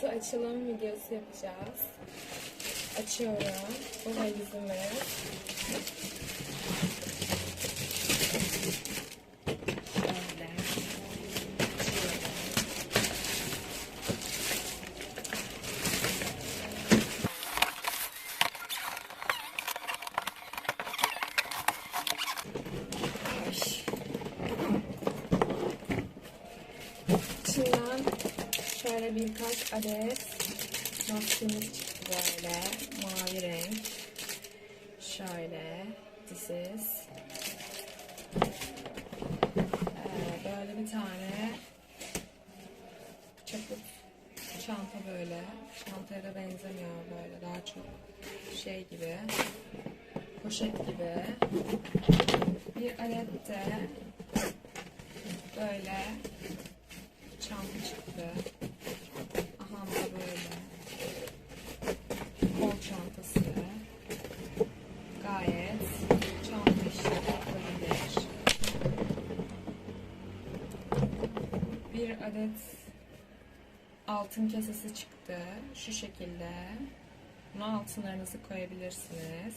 kutu açılım videosu yapacağız. Açıyorum. Bu. Ay. İçinden şöyle birkaç adet maskemiz çıktı böyle. Mavi renk. Şöyle. This is. Ee, böyle bir tane çaput çanta böyle. Çantaya da benzemiyor böyle. Daha çok şey gibi. Poşet gibi. Bir adet de böyle çanta çıktı. Bir adet altın kesesi çıktı. Şu şekilde. Buna altınlarınızı koyabilirsiniz.